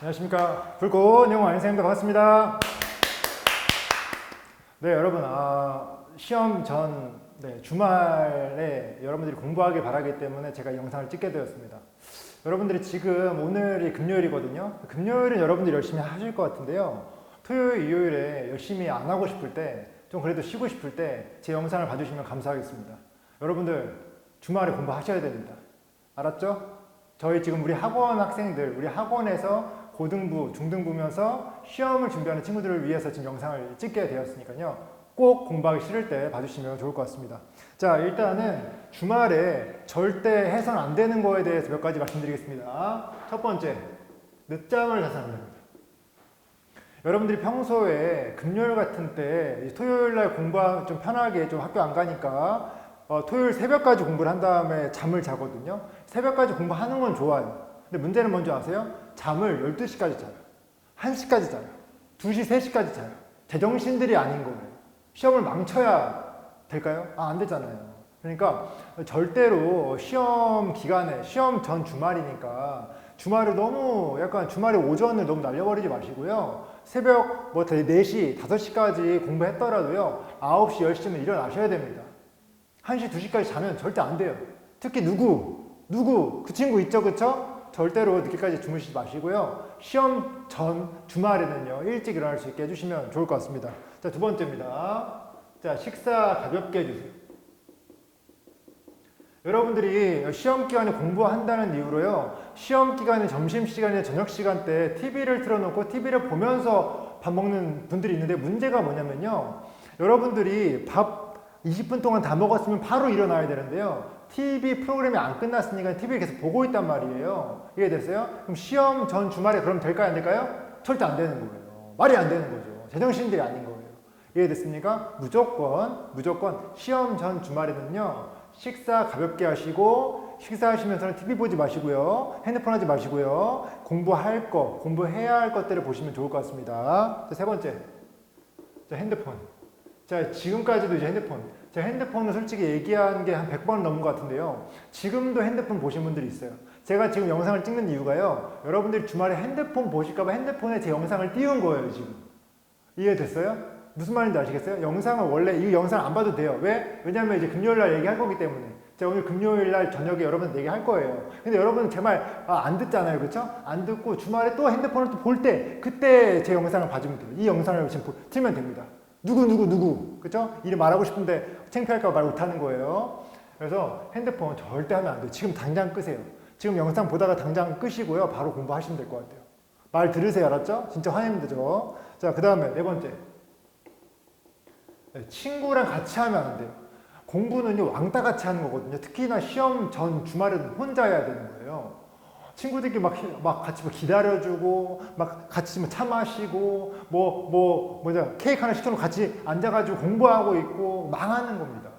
안녕하십니까. 불꽃 영어 안생입니다 반갑습니다. 네 여러분 아, 시험 전 네, 주말에 여러분들이 공부하길 바라기 때문에 제가 이 영상을 찍게 되었습니다. 여러분들이 지금 오늘이 금요일이거든요. 금요일은 여러분들이 열심히 하실 것 같은데요. 토요일 일요일에 열심히 안 하고 싶을 때 좀 그래도 쉬고 싶을 때 제 영상을 봐주시면 감사하겠습니다. 여러분들 주말에 공부하셔야 됩니다. 알았죠? 저희 지금 우리 학원 학생들, 우리 학원에서 고등부, 중등부면서 시험을 준비하는 친구들을 위해서 지금 영상을 찍게 되었으니까요. 꼭 공부하기 싫을 때 봐주시면 좋을 것 같습니다. 자, 일단은 주말에 절대 해선 안 되는 거에 대해서 몇 가지 말씀드리겠습니다. 첫 번째, 늦잠을 자서 안 됩니다. 여러분들이 평소에 금요일 같은 때 토요일 날 공부 좀 편하게 좀 학교 안 가니까 어, 토요일 새벽까지 공부를 한 다음에 잠을 자거든요. 새벽까지 공부하는 건 좋아요. 문제는 뭔지 아세요? 잠을 12시까지 자요. 1시까지 자요. 2시, 3시까지 자요. 제정신들이 아닌 거예요. 시험을 망쳐야 될까요? 아, 안 되잖아요. 그러니까 절대로 시험 기간에, 시험 전 주말이니까 주말을 너무 약간 주말에 오전을 너무 날려버리지 마시고요. 새벽 뭐 4시, 5시까지 공부했더라도요. 9시, 10시면 일어나셔야 됩니다. 1시, 2시까지 자면 절대 안 돼요. 특히 누구, 누구, 그 친구 있죠, 그쵸? 절대로 늦게까지 주무시지 마시고요. 시험 전 주말에는요, 일찍 일어날 수 있게 해주시면 좋을 것 같습니다. 자, 두 번째입니다. 자, 식사 가볍게 해주세요. 여러분들이 시험 기간에 공부한다는 이유로요, 시험 기간에 점심시간이나 저녁시간 때 TV를 틀어놓고 TV를 보면서 밥 먹는 분들이 있는데 문제가 뭐냐면요, 여러분들이 밥 20분 동안 다 먹었으면 바로 일어나야 되는데요. TV 프로그램이 안 끝났으니까 TV를 계속 보고 있단 말이에요. 이해됐어요? 그럼 시험 전 주말에 그럼 될까요? 안 될까요? 절대 안 되는 거예요. 말이 안 되는 거죠. 제정신들이 아닌 거예요. 이해됐습니까? 무조건, 무조건 시험 전 주말에는요, 식사 가볍게 하시고, 식사하시면서는 TV 보지 마시고요, 핸드폰 하지 마시고요, 공부할 거, 공부해야 할 것들을 보시면 좋을 것 같습니다. 자, 세 번째. 자, 핸드폰. 자, 지금까지도 이제 핸드폰. 제가 핸드폰을 솔직히 얘기한 게 한 100번 넘은 것 같은데요. 지금도 핸드폰 보신 분들이 있어요. 제가 지금 영상을 찍는 이유가요. 여러분들이 주말에 핸드폰 보실까봐 핸드폰에 제 영상을 띄운 거예요, 지금. 이해됐어요? 무슨 말인지 아시겠어요? 영상을 원래 이 영상 안 봐도 돼요. 왜? 왜냐면 이제 금요일 날 얘기할 거기 때문에. 제가 오늘 금요일 날 저녁에 여러분들 얘기할 거예요. 근데 여러분 제말 안 듣잖아요. 그렇죠? 안 듣고 주말에 또 핸드폰을 또 볼 때 그때 제 영상을 봐주면 돼요. 이 영상을 지금 보- 틀면 됩니다. 누구 누구 누구 그죠? 이름 말하고 싶은데 창피할까 말 못하는 거예요. 그래서 핸드폰 절대 하면 안 돼요. 지금 당장 끄세요. 지금 영상 보다가 당장 끄시고요. 바로 공부하시면 될 것 같아요. 말 들으세요, 알았죠? 진짜 화내는데죠. 자, 그 다음에 네 번째. 네, 친구랑 같이 하면 안 돼요. 공부는요 왕따 같이 하는 거거든요. 특히나 시험 전 주말에는 혼자 해야 되는 거예요. 친구들끼리 막, 히- 막 같이 뭐 기다려주고, 막 같이 뭐차 마시고, 뭐, 뭐, 뭐냐, 케이크 하나 시켜놓고 같이 앉아가지고 공부하고 있고, 망하는 겁니다.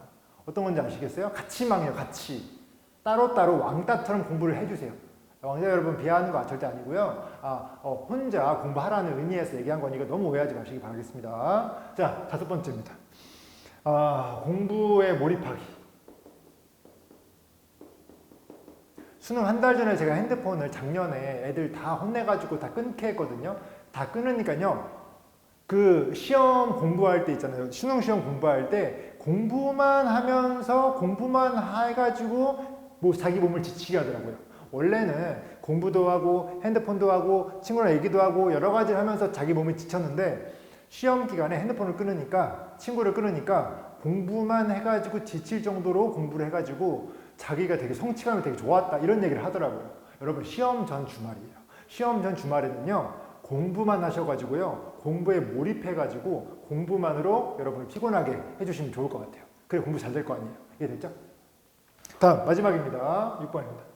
어떤 건지 아시겠어요? 같이 망해요, 같이. 따로따로 왕따처럼 공부를 해주세요. 왕자 여러분 비하하는 거 절대 아니고요. 아, 어, 혼자 공부하라는 의미에서 얘기한 거니까 너무 오해하지 마시기 바라겠습니다. 자, 다섯 번째입니다. 아, 공부에 몰입하기. 수능 한 달 전에 제가 핸드폰을 작년에 애들 다 혼내가지고 다 끊게 했거든요. 다 끊으니까요. 그 시험 공부할 때 있잖아요. 수능 시험 공부할 때 공부만 하면서 공부만 해가지고 뭐 자기 몸을 지치게 하더라고요. 원래는 공부도 하고 핸드폰도 하고 친구랑 얘기도 하고 여러 가지를 하면서 자기 몸이 지쳤는데 시험 기간에 핸드폰을 끊으니까 친구를 끊으니까 공부만 해가지고 지칠 정도로 공부를 해가지고 자기가 되게 성취감이 되게 좋았다 이런 얘기를 하더라고요. 여러분 시험 전 주말이에요. 시험 전 주말에는요 공부만 하셔가지고요 공부에 몰입해가지고 공부만으로 여러분을 피곤하게 해주시면 좋을 것 같아요. 그래 공부 잘 될 거 아니에요. 이해됐죠? 다음 마지막입니다. 6번입니다.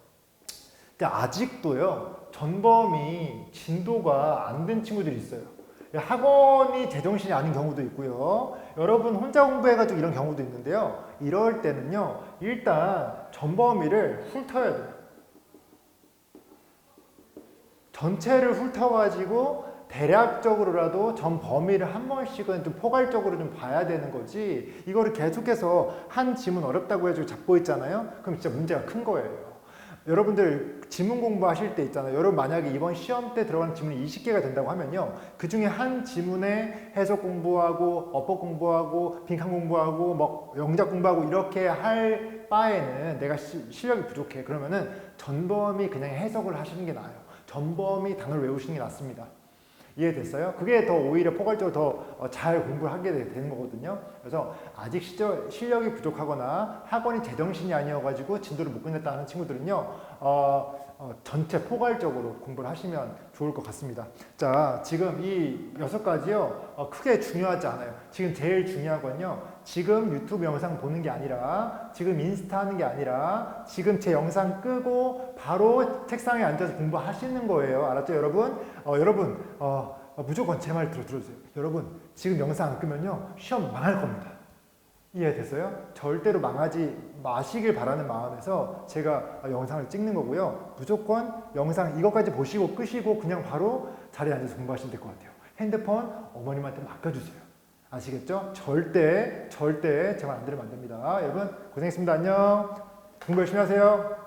근데 아직도요 전범이 진도가 안 된 친구들이 있어요. 학원이 제정신이 아닌 경우도 있고요. 여러분 혼자 공부해가지고 이런 경우도 있는데요. 이럴 때는요, 일단 전범위를 훑어야 돼요. 전체를 훑어가지고 대략적으로라도 전 범위를 한 번씩은 좀 포괄적으로 좀 봐야 되는 거지 이거를 계속해서 한 지문 어렵다고 해가지고 잡고 있잖아요 그럼 진짜 문제가 큰 거예요 여러분들 지문 공부하실 때 있잖아요. 여러분 만약에 이번 시험 때 들어가는 지문이 20개가 된다고 하면요. 그 중에 한 지문에 해석 공부하고 어법 공부하고 빈칸 공부하고 뭐 영작 공부하고 이렇게 할 바에는 내가 시- 실력이 부족해. 그러면은 전범이 그냥 해석을 하시는 게 나아요. 전범이 단어를 외우시는 게 낫습니다. 이해됐어요? 그게 더 오히려 포괄적으로 더 잘 공부를 하게 되- 되는 거거든요. 그래서 아직 실력이 부족하거나 학원이 제정신이 아니어가지고 진도를 못 끝냈다는 친구들은요, 어, 어, 전체 포괄적으로 공부를 하시면 좋을 것 같습니다. 자, 지금 이 여섯 가지요, 어, 크게 중요하지 않아요. 지금 제일 중요한 건요, 지금 유튜브 영상 보는 게 아니라, 지금 인스타 하는 게 아니라, 지금 제 영상 끄고 바로 책상에 앉아서 공부하시는 거예요. 알았죠, 여러분? 어, 여러분, 어, 어, 무조건 제 말 들어 들어주세요. 여러분, 지금 영상 안 끄면요, 시험 망할 겁니다. 이해됐어요? 절대로 망하지 마시길 바라는 마음에서 제가 영상을 찍는 거고요. 무조건 영상 이것까지 보시고 끄시고 그냥 바로 자리에 앉아서 공부하시면 될 것 같아요. 핸드폰 어머님한테 맡겨주세요. 아시겠죠? 절대 절대 제말 안 들으면 안 됩니다. 여러분 고생했습니다. 안녕. 공부 열심히 하세요.